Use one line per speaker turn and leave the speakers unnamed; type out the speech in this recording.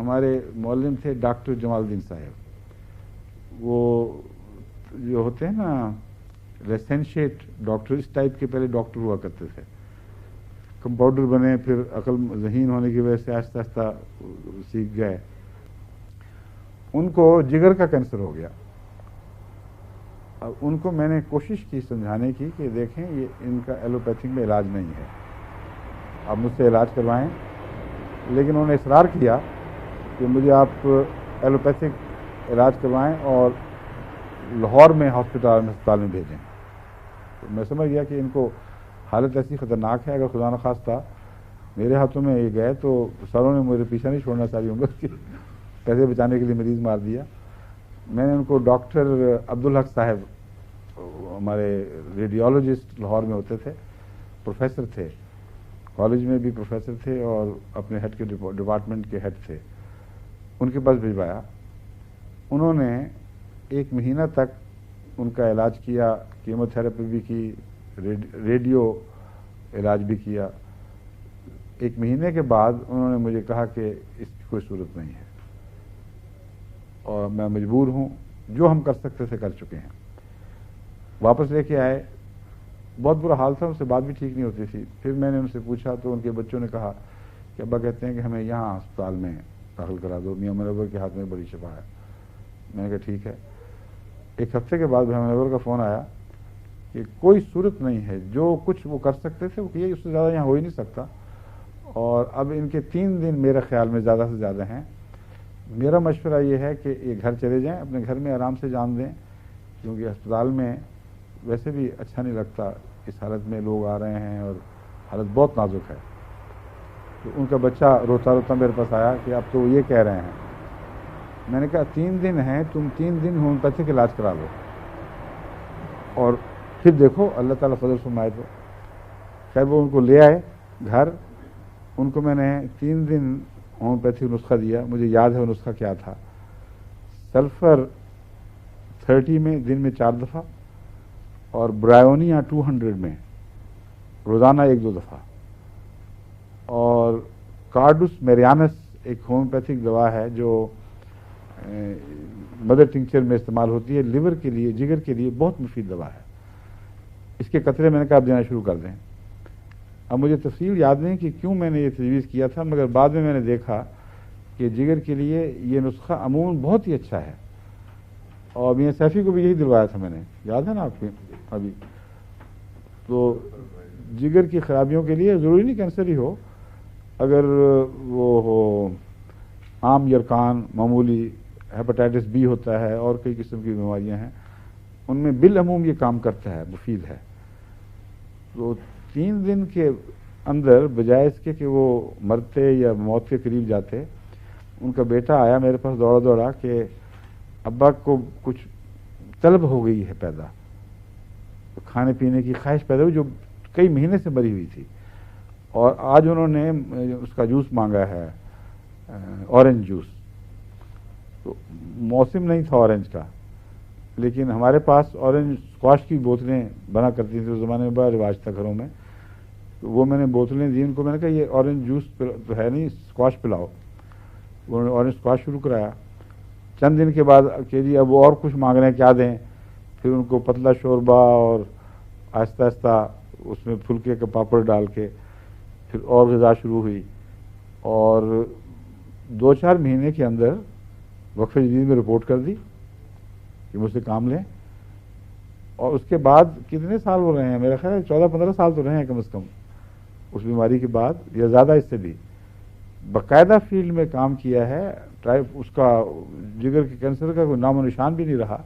हमारे मौलम थे डॉक्टर जमालुद्दीन साहब। वो जो होते हैं ना रेसेंशिएट डॉक्टर इस टाइप के पहले डॉक्टर हुआ करते थे। कंपाउंडर बने, फिर अकल जहीन होने की वजह से आहिस्ता आस्ता सीख गए। उनको जिगर का कैंसर हो गया। अब उनको मैंने कोशिश की समझाने की कि देखें, ये इनका एलोपैथिक में इलाज नहीं है। आप मुझसे इलाज करवाएँ। लेकिन उन्होंने इसरार किया। कि मुझे आप एलोपैथिक इलाज करवाएँ और लाहौर में हॉस्पिटल में अस्पताल में भेजें। तो मैं समझ गया कि इनको हालत ऐसी ख़तरनाक है, अगर खुदा न खास्ता मेरे हाथों में ये गए तो सरों ने मुझे पीछा नहीं छोड़ना, सारी उम्र की पैसे बचाने के लिए मरीज़ मार दिया। मैंने उनको डॉक्टर अब्दुल हक साहब, हमारे रेडियोलॉजिस्ट लाहौर में होते थे, प्रोफेसर थे, कॉलेज में भी प्रोफेसर थे और अपने हेड के डिपार्टमेंट के हेड थे। उनके पास भिजवाया। उन्होंने एक महीना तक उनका इलाज किया कीमोथेरेपी भी की रेडियो इलाज भी किया। एक महीने के बाद उन्होंने मुझे कहा कि इसकी कोई सूरत नहीं है। और मैं मजबूर हूँ, जो हम कर सकते थे कर चुके हैं। वापस लेके आए। बहुत बुरा हाल था, उनसे बात भी ठीक नहीं होती थी। फिर मैंने उनसे पूछा तो उनके बच्चों ने कहा कि अब्बा कहते हैं कि हमें यहाँ अस्पताल में दाखिल करा दो। मियाँ मनवर के हाथ में बड़ी शफा है। मैंने कहा, ठीक है। एक हफ़्ते के बाद मियाँ मनवर का फ़ोन आया कि कोई सूरत नहीं है। जो कुछ वो कर सकते थे, वो किए उससे ज़्यादा यहाँ हो ही नहीं सकता। और अब इनके तीन दिन मेरे ख्याल में ज़्यादा से ज़्यादा हैं। मेरा मशवरा ये है कि ये घर चले जाएँ, अपने घर में आराम से जान दें, क्योंकि अस्पताल में वैसे भी अच्छा नहीं लगता। इस हालत में लोग आ रहे हैं और हालत बहुत नाजुक है। तो उनका बच्चा रोता रोता मेरे पास आया कि अब तो ये कह रहे हैं। मैंने कहा, तीन दिन हैं, तुम तीन दिन होम्योपैथिक इलाज करा लो। और फिर देखो, अल्लाह ताला फजल फरमाए तो। खैर, वो उनको ले आए घर। उनको मैंने तीन दिन होम्योपैथिक नुस्खा दिया। मुझे याद है वो नुस्खा क्या था। सल्फ़र थर्टी में, दिन में चार दफ़ा और ब्रायोनिया टू हंड्रेड में। रोज़ाना एक दो दफ़ा। और कार्डुस मेरियानस एक होम्योपैथिक दवा है जो मदर टिंचर में इस्तेमाल होती है। लिवर के लिए, जिगर के लिए बहुत मुफीद दवा है। इसके कतरे मैंने कहा आप देना शुरू कर दें। अब मुझे तफसील याद नहीं कि क्यों मैंने ये तजवीज़ किया था, मगर बाद में मैंने देखा कि जिगर के लिए ये नुस्खा अमूमन बहुत ही अच्छा है। और मियाँ सैफ़ी को भी यही दिलवाया था मैंने। याद है ना आपके? अभी। तो जिगर की खराबियों के लिए ज़रूरी नहीं कैंसर ही हो अगर वो हो, आम यरकान मामूली हेपेटाइटिस बी होता है और कई किस्म की बीमारियाँ हैं, उनमें बिल अमूम ये काम करता है, मुफीद है। तो तीन दिन के अंदर, बजाय इसके कि वो मरते या मौत के करीब जाते, उनका बेटा आया मेरे पास दौड़ा दौड़ा कि अब्बा को कुछ तलब हो गई है पैदा। तो खाने पीने की ख्वाहिश पैदा हुई जो कई महीने से मरी हुई थी। और आज उन्होंने उसका जूस मांगा है ऑरेंज जूस तो मौसम नहीं था ऑरेंज का, लेकिन हमारे पास ऑरेंज स्क्वाश की बोतलें बना करती थी उस ज़माने में, बड़ा रिवाज था घरों में। तो वो मैंने बोतलें दी, उनको मैंने कहा, ये ऑरेंज जूस तो है नहीं स्क्वाश पिलाओ। उन्होंने ऑरेंज स्क्वाश शुरू कराया। चंद दिन के बाद के जी अब और कुछ मांग रहे हैं, क्या दें? फिर उनको पतला शोरबा और आहिस्ता आहिस्ता उसमें फुलके के पापड़ डाल के फिर और गज़ा शुरू हुई। और दो चार महीने के अंदर वक्फ जदीद में रिपोर्ट कर दी कि मुझसे काम लें। और उसके बाद कितने साल हो रहे हैं? मेरा ख्याल चौदह पंद्रह साल तो रहे हैं कम से कम उस बीमारी के बाद या ज़्यादा इससे भी। बाकायदा फ़ील्ड में काम किया है ट्राइप उसका जिगर के कैंसर का कोई नामो निशान भी नहीं रहा।